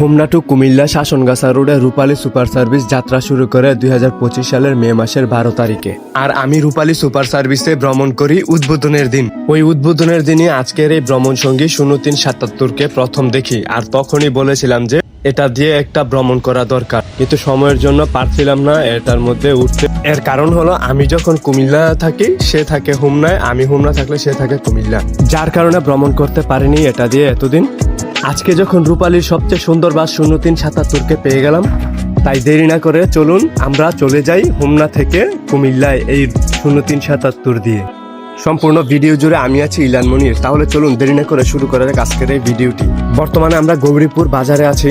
Homna two Comilla Shasongachha রোডে রূপালী super service যাত্রা শুরু করে দুই হাজার পঁচিশ সালের মে মাসের বারো তারিখে। আর আমি রূপালী সুপার সার্ভিসে ভ্রমণ করি উদ্বোধনের দিন। ওই উদ্বোধনের দিনই আজকের এই ভ্রমণ সঙ্গী শূন্য তিন সাতাত্তরকে প্রথম দেখি। আর তখনই বলেছিলাম যে এটা দিয়ে একটা ভ্রমণ করা দরকার। কিন্তু সময়ের জন্য পারছিলাম না, এটার মধ্যে উঠতে। এর কারণ হলো আমি যখন কুমিল্লা থাকি, সে থাকে হুমনায়, আমি হুমনা থাকলে সে থাকে কুমিল্লা। যার কারণে ভ্রমণ করতে পারিনি এটা দিয়ে এতদিন। আজকে যখন রূপালীর সবচেয়ে সুন্দর বাস শূন্য তিন সাতাত্তরকে পেয়ে গেলাম, তাই দেরি না করে চলুন আমরা চলে যাই হোমনা থেকে কুমিল্লায় এই শূন্য তিন সাতাত্তর দিয়ে। সম্পূর্ণ ভিডিও জুড়ে আমি আছি ইলান মনির তাহলে চলুন দেরি না করে শুরু করা যাক আজকের এই ভিডিওটি। বর্তমানে আমরা গৌরীপুর বাজারে আছি।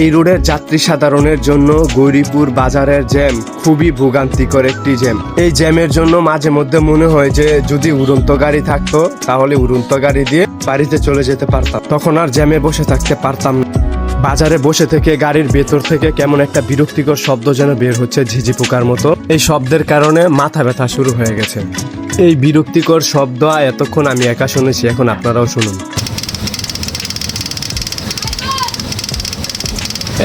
এই রোডের যাত্রী সাধারণের জন্য গৌরীপুর বাজারের জ্যাম খুবই ভোগান্তিকর একটি জ্যাম। এই জ্যামের জন্য মাঝে মধ্যে মনে হয় যে যদি উড়ন্ত গাড়ি থাকতো, তাহলে উড়ন্ত গাড়ি দিয়ে বাড়িতে চলে যেতে পারতাম। তখন আর জ্যামে বসে থাকতে পারতাম না। বাজারে বসে থেকে গাড়ির ভেতর থেকে কেমন একটা বিরক্তিকর শব্দ যেন বের হচ্ছে ঝিঝি পোকার মতো। এই শব্দের কারণে মাথা ব্যথা শুরু হয়ে গেছে। এই বিরক্তিকর শব্দ এতক্ষণ আমি একা শুনেছি, এখন আপনারাও শুনুন।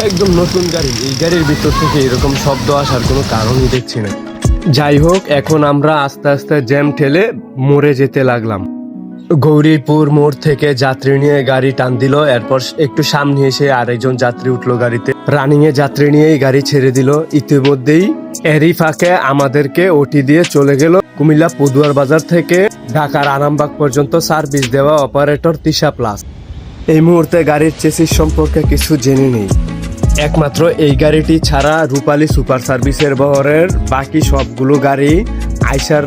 একদম নতুন গাড়ি। এই গাড়ির ভিতর থেকে এরকম শব্দ আসার কোনো কারণই দেখছি না। যাই হোক, এখন আমরা আস্তে আস্তে জ্যাম ঠেলে মরে যেতে লাগলাম। গৌরীপুর মোড় থেকে যাত্রী নিয়ে গাড়ি টান দিল, এরপর একটু সামনে এসে আরেকজন যাত্রী উঠল গাড়িতে। রানিং এ যাত্রী নিয়েই গাড়ি ছেড়ে দিল। ইতিমধ্যেই এরই ফাঁকে আমাদেরকে ওটি দিয়ে চলে গেল কুমিল্লা পদুয়ার বাজার থেকে ঢাকার আরামবাগ পর্যন্ত সার্ভিস দেওয়া অপারেটর তিশা প্লাস। এই মুহূর্তে গাড়ির চেসিস সম্পর্কে কিছু জেনে নেই। একমাত্র এই গাড়িটি ছাড়া রূপালী সুপার সার্ভিসের বহরের বাকি সবগুলো গাড়ি আইসার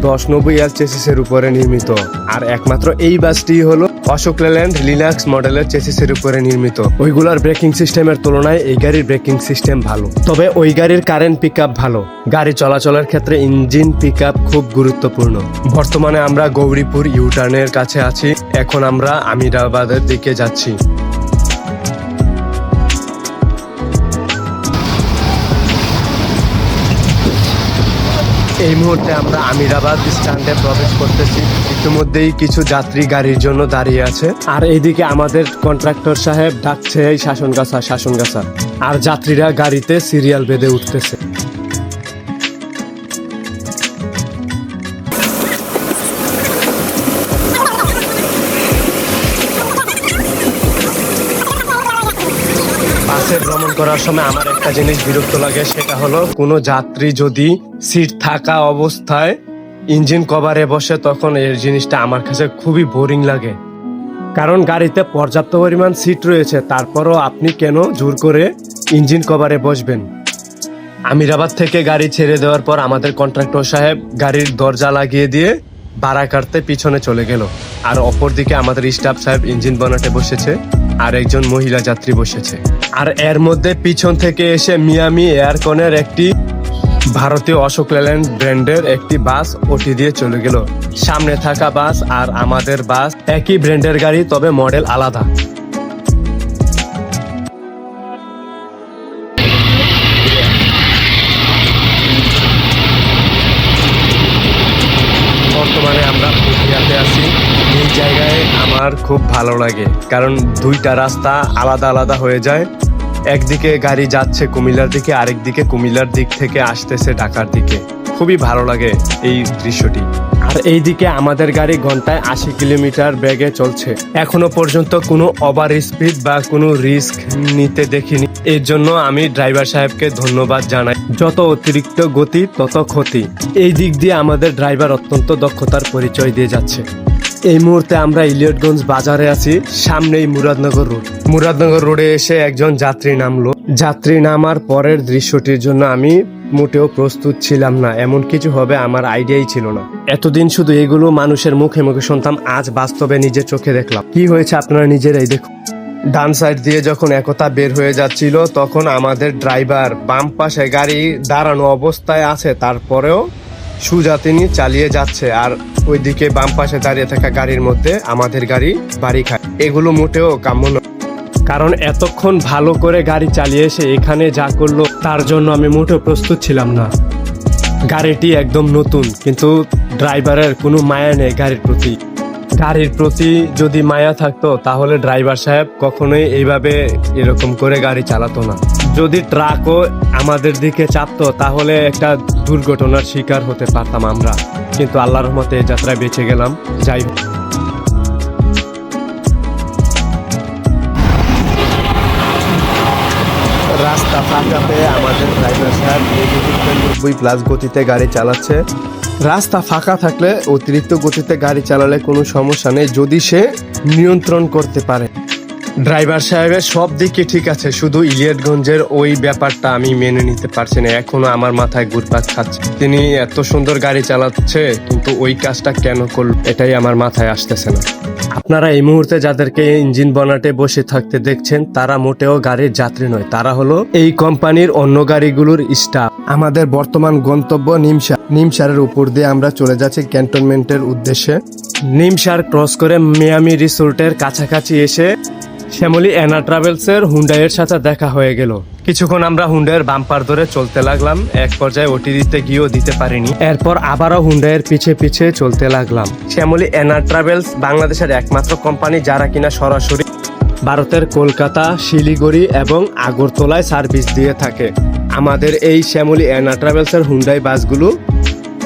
দশ নব্বই এল চেসিসের উপরে নির্মিত। আর একমাত্র এই বাসটি হলো অশোক লেল্যান্ড লিনাক্স মডেলের চেসিসের উপরে নির্মিত। ওইগুলোর ব্রেকিং সিস্টেমের তুলনায় এই গাড়ির ব্রেকিং সিস্টেম ভালো। তবে ওই গাড়ির কারেন্ট পিক ভালো। গাড়ি চলাচলের ক্ষেত্রে ইঞ্জিন পিক খুব গুরুত্বপূর্ণ। বর্তমানে আমরা গৌরীপুর ইউটার্নের কাছে আছি। এখন আমরা আমিরাবাদের দিকে যাচ্ছি। এই মুহূর্তে আমরা আমিরাবাদ স্ট্যান্ডে প্রবেশ করতেছি। ইতিমধ্যেই কিছু যাত্রী গাড়ির জন্য দাঁড়িয়ে আছে। আর এইদিকে আমাদের কন্ট্রাক্টর সাহেব ডাকছে, এই শাসনগাছা শাসনগাছা। আর যাত্রীরা গাড়িতে সিরিয়াল বেঁধে উঠতেছে। করার সময় আমার একটা জিনিস বিরক্ত লাগে, সেটা হলো কোনো যাত্রী যদি সিট থাকা অবস্থায় ইঞ্জিন কভারে বসে, তখন এই জিনিসটা আমার কাছে খুবই বোরিং লাগে। কারণ গাড়িতে পর্যাপ্ত পরিমাণ সিট রয়েছে, তারপরও আপনি কেন জোর করে ইঞ্জিন কভারে বসবেন? আমিরাবাদ থেকে গাড়ি ছেড়ে দেওয়ার পর আমাদের কন্ট্রাক্টর সাহেব গাড়ির দরজা লাগিয়ে দিয়ে ভাড়া কাটতে পিছনে চলে গেল। আর অপরদিকে আমাদের স্টাফ সাহেব ইঞ্জিন বনাটে বসেছে। আর একজন মহিলা যাত্রী বসেছে। আর এর মধ্যে পিছন থেকে এসে মিয়ামি এয়ারকনের একটি ভারতীয় অশোক লেল্যান্ড ব্র্যান্ডের একটি বাস ওটি দিয়ে চলে গেল। সামনে থাকা বাস আর আমাদের বাস একই ব্র্যান্ডের গাড়ি, তবে মডেল আলাদা। বর্তমানে আমরা পুঠিয়াতে আছি। এই জায়গায় আমার খুব ভালো লাগে। কারণ দুইটা রাস্তা আলাদা আলাদা হয়ে যায়। একদিকে গাড়ি যাচ্ছে কুমিল্লার দিকে আরেক দিকে কুমিল্লার দিক থেকে আসতেছে ঢাকার দিকে। খুবই ভালো লাগে এই দৃশ্যটি। আর এইদিকে আমাদের গাড়ি ঘন্টায় আশি কিলোমিটার বেগে চলছে। এখনও পর্যন্ত কোনো ওভার স্পিড বা কোনো রিস্ক নিতে দেখিনি। এর জন্য আমি ড্রাইভার সাহেবকে ধন্যবাদ জানাই। যত অতিরিক্ত গতি, তত ক্ষতি। এই দিক দিয়ে আমাদের ড্রাইভার অত্যন্ত দক্ষতার পরিচয় দিয়ে যাচ্ছে। এই মুহূর্তে আমরা ইলিয়টগঞ্জ বাজারে আছি, সামনেই মুরাদনগর রোড। মুরাদনগর রোডে এসে একজন যাত্রী নামলো। যাত্রী নামার পরের দৃশ্যটির জন্য আমি মোটেও প্রস্তুত ছিলাম না, এমন কিছু হবে আমার আইডিয়াই ছিল না। এতদিন শুধু এগুলো মানুষের মুখে মুখে শুনতাম, আজ বাস্তবে নিজের চোখে দেখলাম। কি হয়েছে আপনারা নিজেরাই দেখুন। ডান সাইড দিয়ে যখন একতা বের হয়ে যাচ্ছিল, তখন আমাদের ড্রাইভার বাম পাশে গাড়ি দাঁড়ানো অবস্থায় আছে, তারপরেও সুজা তিনি চালিয়ে যাচ্ছে আর ওইদিকে বাম পাশে দাঁড়িয়ে থাকা গাড়ির মধ্যে আমাদের গাড়ি বাড়ি খায়। এগুলো মোটেও কাম্য নয়। কারণ এতক্ষণ ভালো করে গাড়ি চালিয়ে এসে এখানে যা করল, তার জন্য আমি মোটেও প্রস্তুত ছিলাম না। গাড়িটি একদম নতুন, কিন্তু ড্রাইভারের কোনো মায়া নেই গাড়ির প্রতি। গাড়ির প্রতি যদি মায়া থাকতো, তাহলে ড্রাইভার সাহেব কখনোই এইভাবে এরকম করে গাড়ি চালাতো না। যদি ট্রাকও আমাদের দিকে চাপতো, তাহলে একটা দুর্ঘটনার শিকার হতে পারতাম আমরা। কিন্তু আল্লাহর রহমতে যাত্রায় বেঁচে গেলাম। যাই রাস্তা ফাঁকা পেয়ে আমাদের ড্রাইভার সাহেব নব্বই প্লাস গতিতে গাড়ি চালাচ্ছে। রাস্তা ফাঁকা থাকলে অতিরিক্ত গতিতে গাড়ি চালালে কোনো সমস্যা নেই, যদি সে নিয়ন্ত্রণ করতে পারে। ড্রাইভার সাহেবের সব দিকে ঠিক আছে, শুধু ইলিয়টগঞ্জের ওই ব্যাপারটা আমি মেনে নিতে পারছি না। এখনও আমার মাথায় ঘুরপাক খাচ্ছে। তিনি এত সুন্দর গাড়ি চালাচ্ছে, কিন্তু ওই কাজটা কেন করল? এটাই আমার মাথায় আসতেছে না। আপনারা এই মুহূর্তে যাদেরকে ইঞ্জিন বনাটে বসে থাকতে দেখছেন, তারা মোটেও গাড়ির যাত্রী নয়। তারা হলো এই কোম্পানির অন্য গাড়িগুলোর স্টাফ আমাদের বর্তমান গন্তব্য নিমসা নিমসারের উপর দিয়ে আমরা চলে যাচ্ছি ক্যান্টনমেন্টের উদ্দেশ্যে। নিমসার ক্রস করে মিয়ামি রিসোর্টের কাছাকাছি এসে শ্যামলী অ্যানা ট্রাভেলসের হুন্ডাইয়ের সাথে দেখা হয়ে গেল। কিছুক্ষণ আমরা হুন্ডাইয়ের বাম্পার ধরে চলতে লাগলাম, এক পর্যায়ে ওটি দিতে গিয়েও দিতে পারিনি। এরপর আবারও হুন্ডাইয়ের পিছে পিছে চলতে লাগলাম। শ্যামলী অ্যানা ট্রাভেলস বাংলাদেশের একমাত্র কোম্পানি যারা কিনা সরাসরি ভারতের কলকাতা, শিলিগুড়ি এবং আগরতলায় সার্ভিস দিয়ে থাকে। আমাদের এই শ্যামলী অ্যানা ট্রাভেলসের হুন্ডাই বাসগুলো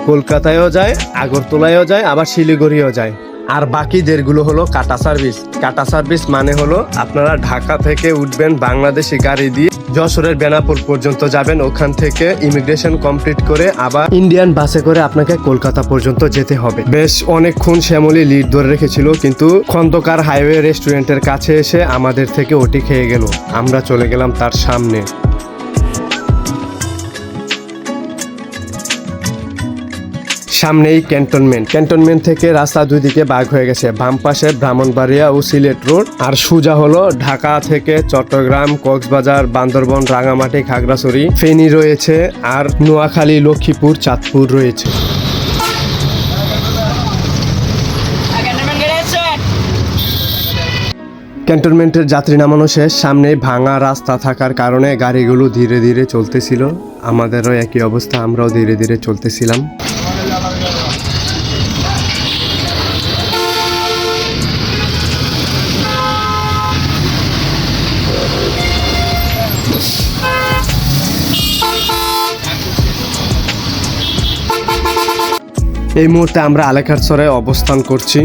কলকাতায়ও যায়, আগরতলায়ও যায়, আবার শিলিগুড়িও যায়। আর বাকি দেরগুলো হলো কাটা সার্ভিস। কাটা সার্ভিস মানে হলো আপনারা ঢাকা থেকে উঠবেন বাংলাদেশি গাড়ি দিয়ে যশোরের বেনাপুর পর্যন্ত যাবেন। ওখান থেকে ইমিগ্রেশন কমপ্লিট করে আবার ইন্ডিয়ান বাসে করে আপনাকে কলকাতা পর্যন্ত যেতে হবে। বেশ অনেকক্ষণ শ্যামলী লিড ধরে রেখেছিল, কিন্তু খন্দকার হাইওয়ে রেস্টুরেন্টের কাছে এসে আমাদের থেকে ওটি খেয়ে গেল। আমরা চলে গেলাম তার সামনে। সামনেই ক্যান্টনমেন্ট। ক্যান্টনমেন্ট থেকে রাস্তা দুই দিকে বাঘ হয়ে গেছে। বাম পাশে ব্রাহ্মণবাড়িয়া ও সিলেট রোড। আর সুজা হলো ঢাকা থেকে চট্টগ্রাম, কক্সবাজার, বান্দরবন, রাঙামাটি, খাগড়াছড়ি। ফেনী রয়েছে আর নোয়াখালী, লক্ষ্মীপুর, চাঁদপুর রয়েছে। ক্যান্টনমেন্টের যাত্রী নামানো শেষ। সামনে ভাঙা রাস্তা থাকার কারণে গাড়িগুলো ধীরে ধীরে চলতেছিল। আমাদেরও একই অবস্থা, আমরাও ধীরে ধীরে চলতেছিলাম। এই মুহূর্তে আমরা আলেখারচরে অবস্থান করছি।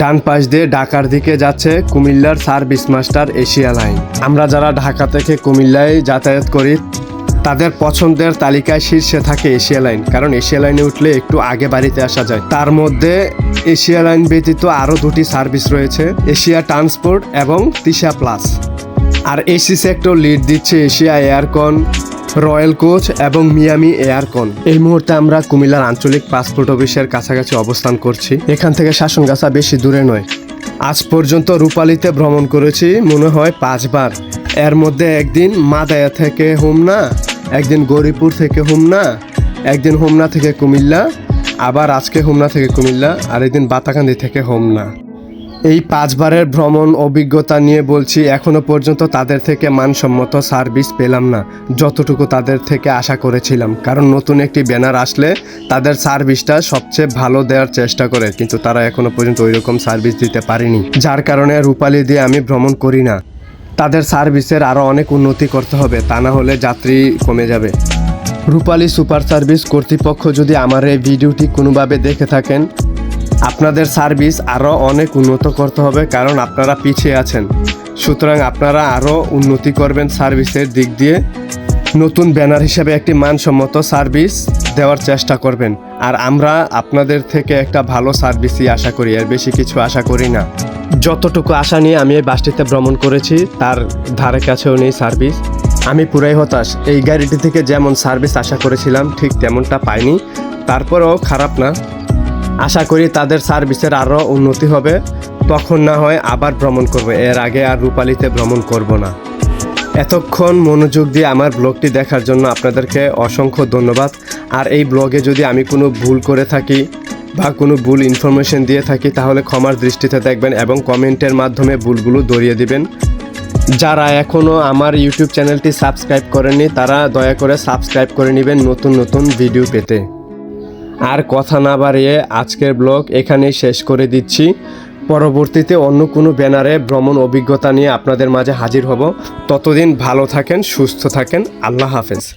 ডান পাশ দিয়ে ঢাকার দিকে যাচ্ছে কুমিল্লার সার্ভিস মাস্টার এশিয়া লাইন। আমরা যারা ঢাকা থেকে কুমিল্লায় যাতায়াত করি তাদের পছন্দের তালিকায় শীর্ষে থাকে এশিয়া লাইন, কারণ এশিয়া লাইনে উঠলে একটু আগে বাড়িতে আসা যায়। তার মধ্যে এশিয়া লাইন ব্যতীত আরও দুটি সার্ভিস রয়েছে, এশিয়া ট্রান্সপোর্ট এবং তিশা প্লাস। আর এসি সেক্টর লিড দিচ্ছে এশিয়া এয়ারকন, রয়্যাল কোচ এবং মিয়ামি এয়ারকন। এই মুহূর্তে আমরা কুমিল্লার আঞ্চলিক পাসপোর্ট অফিসের কাছাকাছি অবস্থান করছি। এখান থেকে শাসনগাছা বেশি দূরে নয়। আজ পর্যন্ত রূপালীতে ভ্রমণ করেছি, মনে হয় পাঁচবার। এর মধ্যে একদিন মাদায়া থেকে হোমনা একদিন গৌরীপুর থেকে হোমনা, একদিন হোমনা থেকে কুমিল্লা, আবার আজকে হোমনা থেকে কুমিল্লা আর একদিন বাতাকান্দি থেকে হোমনা। এই পাঁচবারের ভ্রমণ অভিজ্ঞতা নিয়ে বলছি, এখনও পর্যন্ত তাদের থেকে মানসম্মত সার্ভিস পেলাম না, যতটুকু তাদের থেকে আশা করেছিলাম। কারণ নতুন একটি ব্যানার আসলে তাদের সার্ভিসটা সবচেয়ে ভালো দেওয়ার চেষ্টা করে, কিন্তু তারা এখনও পর্যন্ত ওই রকম সার্ভিস দিতে পারেনি। যার কারণে রূপালি দিয়ে আমি ভ্রমণ করি না। তাদের সার্ভিসের আরও অনেক উন্নতি করতে হবে, তা না হলে যাত্রী কমে যাবে। রূপালী সুপার সার্ভিস কর্তৃপক্ষ যদি আমার এই ভিডিওটি কোনোভাবে দেখে থাকেন, আপনাদের সার্ভিস আরও অনেক উন্নত করতে হবে কারণ আপনারা পিছিয়ে আছেন। সুতরাং আপনারা আরও উন্নতি করবেন সার্ভিসের দিক দিয়ে। নতুন ব্যানার হিসেবে একটি মানসম্মত সার্ভিস দেওয়ার চেষ্টা করবেন। আর আমরা আপনাদের থেকে একটা ভালো সার্ভিসই আশা করি, এর বেশি কিছু আশা করি না। যতটুকু আশা নিয়ে আমি এই বাসটিতে ভ্রমণ করেছি, তার ধারে কাছেও নেই সার্ভিস। আমি পুরাই হতাশ। এই গাড়িটি থেকে যেমন সার্ভিস আশা করেছিলাম, ঠিক তেমনটা পাইনি। তারপরেও খারাপ না। আশা করি তাদের সার্ভিসের আরও উন্নতি হবে। তখন না হয় আবার ভ্রমণ করব। এর আগে আর রূপালিতে ভ্রমণ করব না। এতক্ষণ মনোযোগ দিয়ে আমার ব্লগটি দেখার জন্য আপনাদেরকে অসংখ্য ধন্যবাদ। আর এই ব্লগে যদি আমি কোনো ভুল করে থাকি বা কোনো ভুল ইনফরমেশন দিয়ে থাকি, তাহলে ক্ষমার দৃষ্টিতে দেখবেন এবং কমেন্টের মাধ্যমে ভুলগুলো দরিয়ে দিবেন। যারা এখনও আমার ইউটিউব চ্যানেলটি সাবস্ক্রাইব করেননি, তারা দয়া করে সাবস্ক্রাইব করে নেবেন নতুন নতুন ভিডিও পেতে। আর কথা না বাড়িয়ে আজকের ব্লগ এখানেই শেষ করে দিচ্ছি। পরবর্তীতে অন্য কোনো ব্যানারে ভ্রমণ অভিজ্ঞতা নিয়ে আপনাদের মাঝে হাজির হব। ততদিন ভালো থাকেন, সুস্থ থাকেন, আল্লাহ হাফেজ।